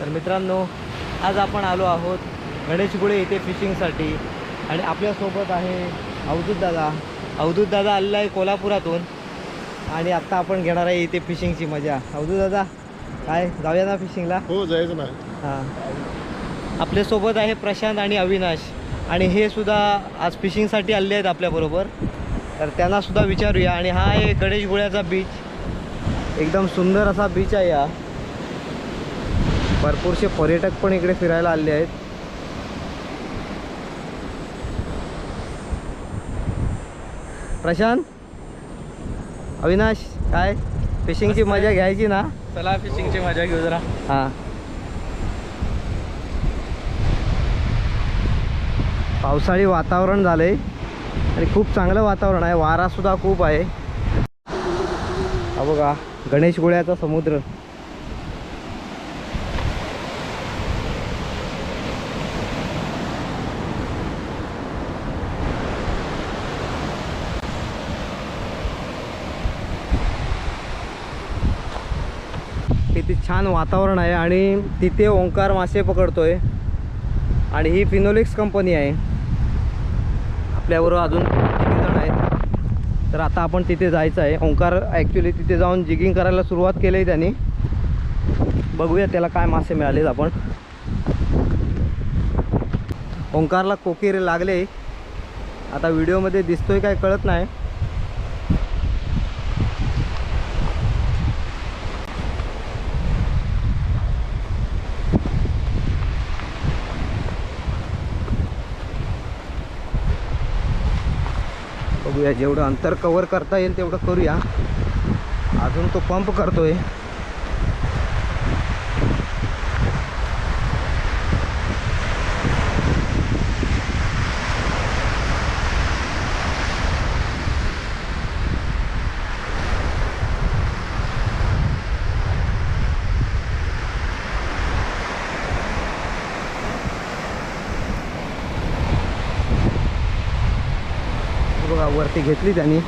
तर मित्रांनो आज आपण आलो आहोत गणेशगुळे येथे फिशिंगसाठी आणि आपल्यासोबत आहे अवधूत दादा. अवधूत दादा आलेला आहे कोल्हापुरातून. आणि आत्ता आपण घेणार आहे इथे फिशिंगची मजा. अवधूत दादा काय? जाऊया ना फिशिंगला हो जायचं ना. हां. आपल्यासोबत आहे प्रशांत आणि अविनाश. आणि हे सुद्धा आज फिशिंगसाठी आले आहेत आपल्याबरोबर तर त्यांना सुद्धा विचारूया. आणि हा आहे गणेश गुळ्याचा बीच एकदम सुंदर असा बीच आहे हा. भरपूरसे पर्यटक पण इकडे फिरायला आले आहेत. प्रशांत? अविनाश काय? फिशिंगची मजा घ्यायची ना? चला फिशिंगची मजा घेऊ जरा. हां. पावसाळी वातावरण झालंय. आणि खूप चांगलं वातावरण आहे. वारा सुद्धा खूप आहे. हा बघा गणेश गोळ्याचा समुद्र किती छान वातावरण आहे आणि तिथे ओंकार मासे पकडतोय. आणि ही फिनोलिक्स कंपनी आहे. आपल्याबरोबर अजून किती जण आहेत? तर आता आपण तिथे जायचं आहे. ओंकार ॲक्च्युली तिथे जाऊन जिगिंग करायला सुरुवात केली आहे त्यांनी. बघूया त्याला काय मासे मिळालेत आपण. ओंकारला कोकीर लागले. आता व्हिडिओमध्ये दिसतोय काय कळत नाही. बघूया जेवढं अंतर कवर करता येईल तेवढं करूया. अजून तो पंप करतोय. बघा वरती घेतली त्यांनी.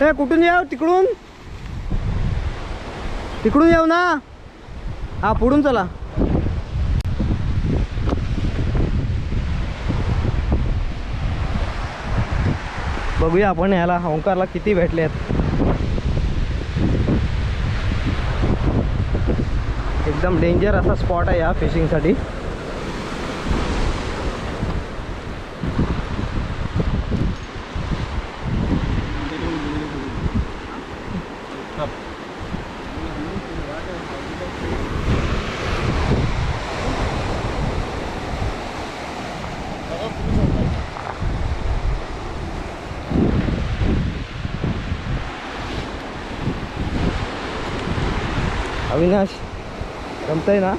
हे कुठून याव तिकडून? तिकडून येऊ ना? हा पुढून चला. बघूया आपण ह्याला ओंकारला किती भेटले आहेत एकदम डेंजर असा स्पॉट आहे हा फिशिंगसाठी अविनाश जमतंय ना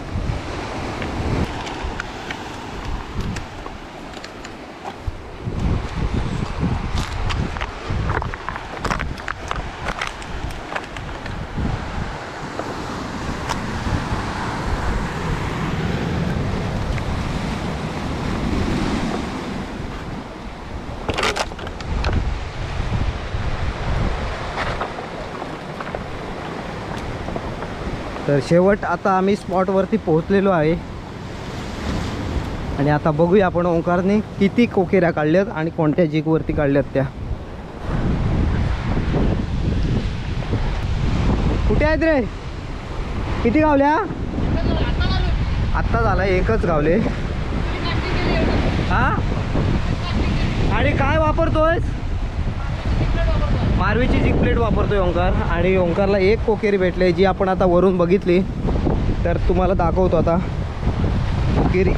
तर शेवट आता आम्ही स्पॉटवरती पोहोचलेलो आहे. आणि आता बघूया आपण ओंकारने किती कोकेऱ्या काढल्यात आणि कोणत्या जिगवरती काढल्यात त्या. कुठे आहेत रे? किती गावल्या? आत्ता झाला एकच गावले. हा? आणि काय वापरतोय मारवीची जी प्लेट वापरतोय ओंकार. आणि ओंकारला एक कोकेरी भेटले जी आपण आता वरून बघितली. तर तुम्हाला दाखवतो आता. कोकेरी.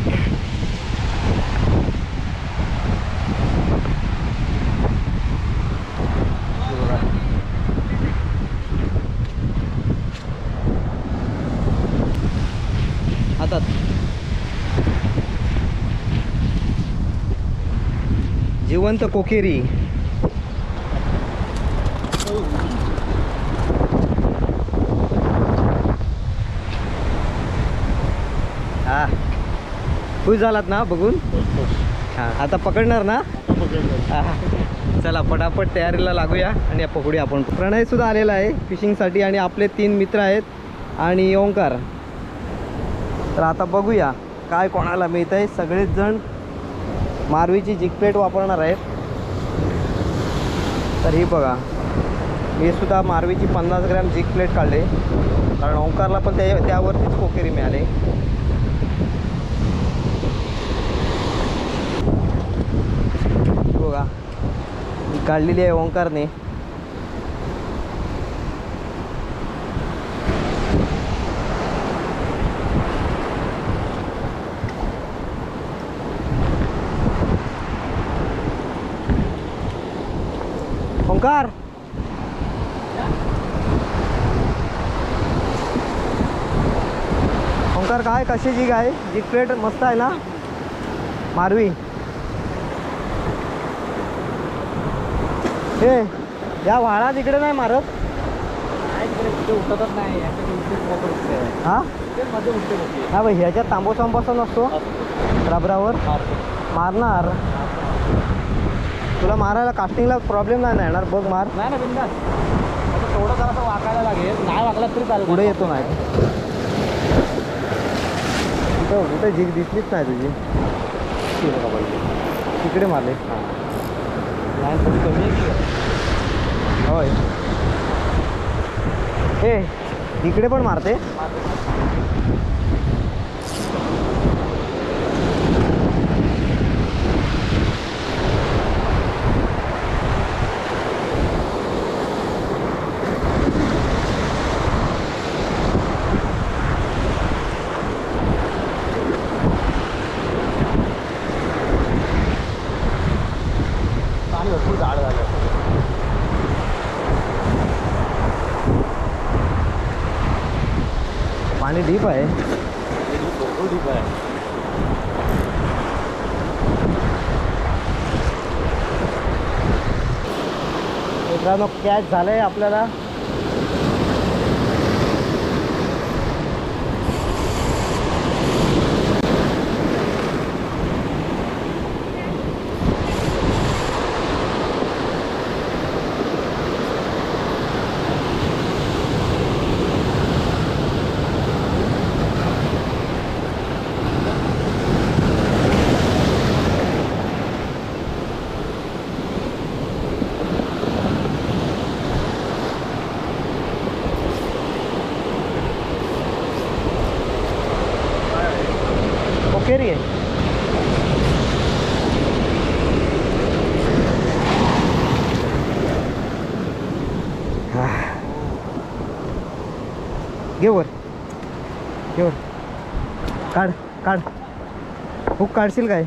जिवंत कोकेरी हा खुश झालात ना बघून? हां आता पकडणार ना? हा. चला पटापट तयारीला लागूया आणि पकडूया आपण प्रणय सुद्धा आलेला आहे फिशिंगसाठी आणि आपले तीन मित्र आहेत आणि ओंकार. तर आता बघूया काय कोणाला मिळत आहे सगळेच जण मारवीची जिकपेट वापरणार आहेत. तर ही बघा. मी सुद्धा मारवीची पन्नास ग्रॅम जिक प्लेट काढले. कारण ओंकारला पण त्या त्यावरतीच कोकेरी मिळाले ही बघा ही काढलेली आहे ओंकारने. ओंकार! ओंकार काय कशी जिग आहे जी प्लेट मस्त आहे ना? मारवी. हे या वाळा तिकडे नाही मारत? उठतच नाही हा? हा भाई ह्याच्यात तांबो नसतो रबरावर. मारणार. तुला मारायला कास्टिंगला प्रॉब्लेम नाही येणार? बघ मार. नाही ना बिंदास. थोडं जरासं वाकायला लागेल. नाही वाकला तरी चालेल. पुढे येतो नाही. कुठं कुठे झीक दिसलीच नाही तुझी. तिकडे मारले. लाईन थोडी कमी आहे की? होय ए इकडे पण मारते पाणी भरपूर झाड झालं पाणी डीप आहे. मित्रांनो कॅच झालंय आपल्याला ओके रे घे वर. घे वर. काढ काढ. हुक काढशील काय?